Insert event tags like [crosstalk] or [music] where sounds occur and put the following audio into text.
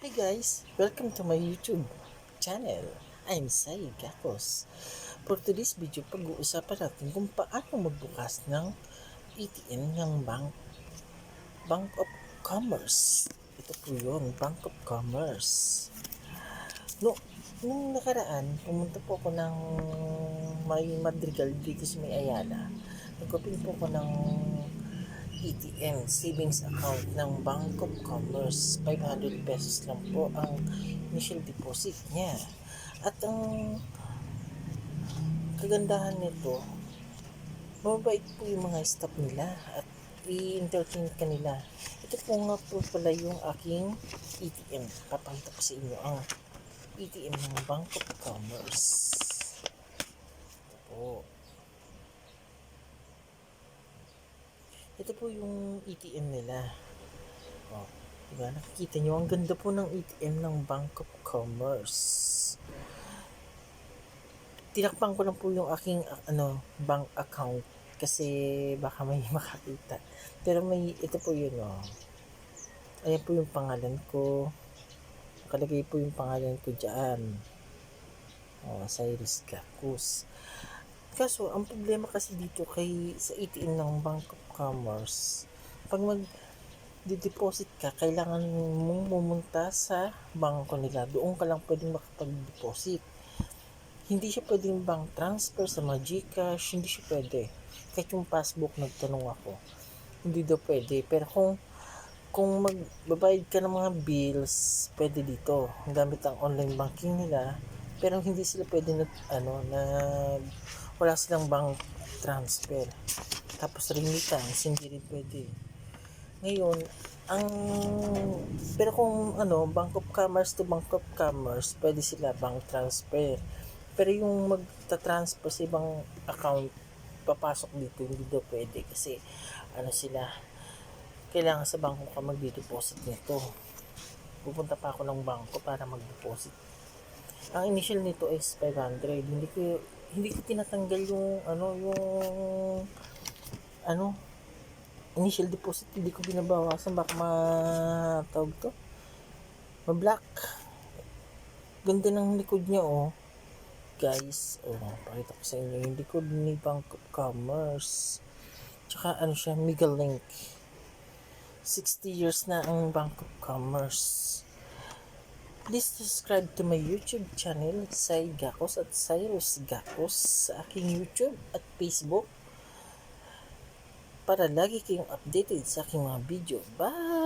Hi guys, welcome to my YouTube channel. I'm Sai Gakos. For today's video, pag-uusapan natin kung paano magbukas ng ATM ng Bank Bank of Commerce. Ito po yun, Bank of Commerce. No, nung nakaraan, pumunta po ako ng may Madrigal dito sa may Ayala. Nag-open po ako ng ATM savings account ng Bank of Commerce. 500 pesos lang po ang initial deposit niya. At ang kagandahan nito, mabait po yung mga staff nila at i-entertain ka nila. Ito po nga po pala yung aking ATM. Papakita ko sa inyo ang ATM ng Bank of Commerce. Ito po. Ito po yung ATM nila. Oh, diba? Nakikita nyo, ang ganda po ng ATM ng Bank of Commerce. Tinakpan ko lang po yung aking ano, bank account kasi baka may [laughs] makakita. Pero may, ito po yun, oh. Ayan po yung pangalan ko. Nakalagay po yung pangalan ko dyan. Oh, Cyrus Gacus. Kaso, ang problema kasi dito kay sa ATM ng Bank of Commerce, pag mag deposit ka, kailangan mong pumunta sa bangko nila. Doon ka lang pwedeng makapag-deposit. Hindi siya pwedeng bank transfer sa mga Gcash, hindi siya pwede. Kahit yung passbook, nagtanong ako. Hindi daw pwede. Pero kung kung magbabayad ka ng mga bills, pwede dito. Gamit ang online banking nila. Pero hindi sila pwede na, ano, na wala silang bank transfer. Tapos remittance, hindi rin pwede. Ngayon, ang pero kung ano, Bank of Commerce to Bank of Commerce, pwede sila bank transfer. Pero yung magta-transfer sa ibang account, papasok dito, hindi daw pwede kasi ano sila, kailangan sa bangko ka mag-deposit nito. Pupunta pa ako ng bangko para mag-deposit. Ang initial nito is 500. Hindi ko hindi ko tinatanggal yung ano yung ano initial deposit. Hindi ko binabawasan. Baka matawag to? Ma-black ganda ng likod niya oh. Guys oh pakita ko sa inyo yung likod ni Bank of Commerce. Tsaka ano siya mega link. 60 years na ang Bank of Commerce Please subscribe to my YouTube channel, Sai Gakos at Cyrus Gakos sa aking YouTube at Facebook para lagi kayong updated sa aking mga video. Bye!